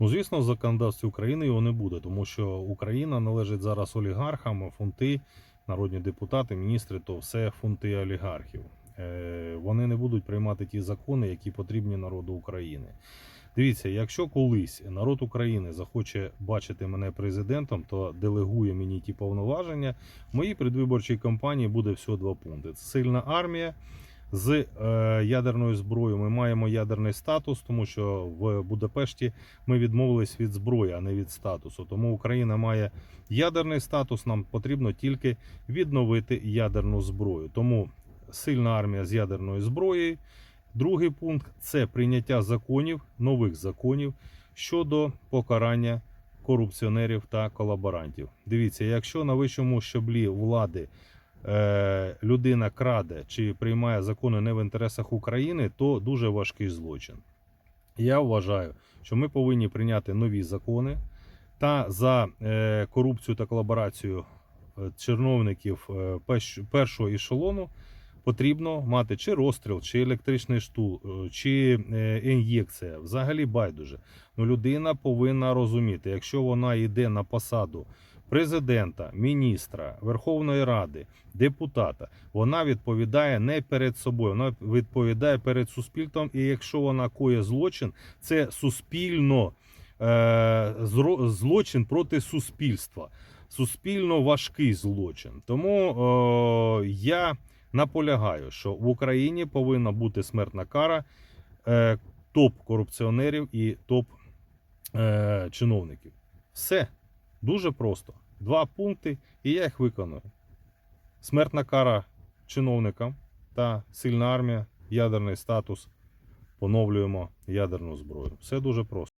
Ну, звісно, в законодавстві України його не буде, тому що Україна належить зараз олігархам, фунти, народні депутати, міністри то все фунти олігархів. Е, Вони не будуть приймати ті закони, які потрібні народу України. Дивіться, якщо колись народ України захоче бачити мене президентом, то делегує мені ті повноваження. В моїй предвиборчій кампанії буде всього два пункти: це сильна армія. З е, ядерною зброєю ми маємо ядерний статус, тому що в Будапешті ми відмовились від зброї, а не від статусу. Тому Україна має ядерний статус. Нам потрібно тільки відновити ядерну зброю. Тому сильна армія з ядерною зброєю. Другий пункт це прийняття законів, нових законів щодо покарання корупціонерів та колаборантів. Дивіться, якщо на вищому щаблі влади людина краде чи приймає закони не в інтересах України, то дуже важкий злочин. Я вважаю, що ми повинні прийняти нові закони та за е, корупцію та колаборацію е, чиновників е, пеш- першого ешелону потрібно мати чи розстріл, чи електричний штул, е, чи е, ін'єкція. Взагалі байдуже. Ну, людина повинна розуміти, якщо вона йде на посаду президента, міністра, Верховної Ради, депутата, вона відповідає не перед собою, вона відповідає перед суспільством. І якщо вона коє злочин, це суспільно е, злочин проти суспільства. Суспільно важкий злочин. Тому е, я наполягаю, що в Україні повинна бути смертна кара е, топ-корупціонерів і топ-чиновників. Все дуже просто. Два пункти, і я їх виконую. Смертна кара чиновникам та сильна армія, ядерний статус. Поновлюємо ядерну зброю. Все дуже просто.